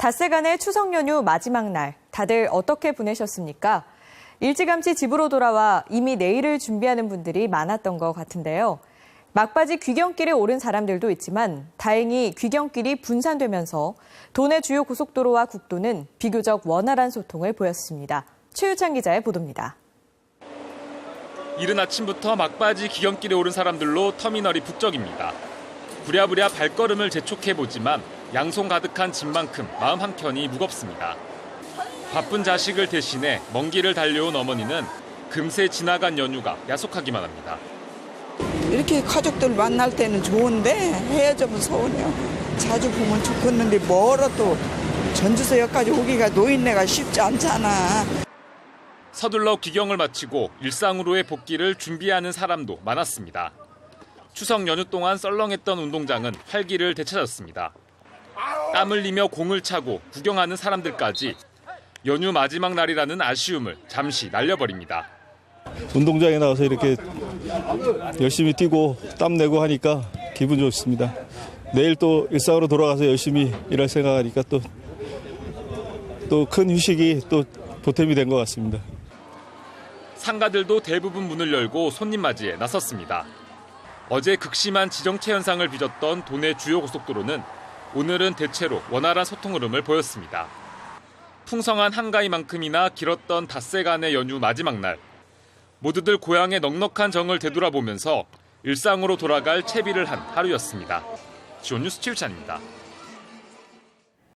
닷새간의 추석 연휴 마지막 날, 다들 어떻게 보내셨습니까? 일찌감치 집으로 돌아와 이미 내일을 준비하는 분들이 많았던 것 같은데요. 막바지 귀경길에 오른 사람들도 있지만 다행히 귀경길이 분산되면서 도내 주요 고속도로와 국도는 비교적 원활한 소통을 보였습니다. 최유찬 기자의 보도입니다. 이른 아침부터 막바지 기경길에 오른 사람들로 터미널이 북적입니다. 부랴부랴 발걸음을 재촉해 보지만 양손 가득한 짐만큼 마음 한켠이 무겁습니다. 바쁜 자식을 대신해 먼 길을 달려온 어머니는 금세 지나간 연휴가 야속하기만 합니다. 이렇게 가족들 만날 때는 좋은데 헤어져면 서운해요. 자주 보면 좋겠는데 멀어 또 전주서역까지 오기가 노인네가 쉽지 않잖아. 서둘러 귀경을 마치고 일상으로의 복귀를 준비하는 사람도 많았습니다. 추석 연휴 동안 썰렁했던 운동장은 활기를 되찾았습니다. 땀 흘리며 공을 차고 구경하는 사람들까지 연휴 마지막 날이라는 아쉬움을 잠시 날려버립니다. 운동장에 나와서 이렇게 열심히 뛰고 땀 내고 하니까 기분 좋습니다. 내일 또 일상으로 돌아가서 열심히 일할 생각하니까 또 또 큰 휴식이 또 보탬이 된 것 같습니다. 상가들도 대부분 문을 열고 손님 맞이에 나섰습니다. 어제 극심한 지정체 현상을 빚었던 도내 주요 고속도로는 오늘은 대체로 원활한 소통 흐름을 보였습니다. 풍성한 한가위만큼이나 길었던 닷새 간의 연휴 마지막 날. 모두들 고향의 넉넉한 정을 되돌아보면서 일상으로 돌아갈 채비를 한 하루였습니다. 지온 뉴스 최유찬입니다.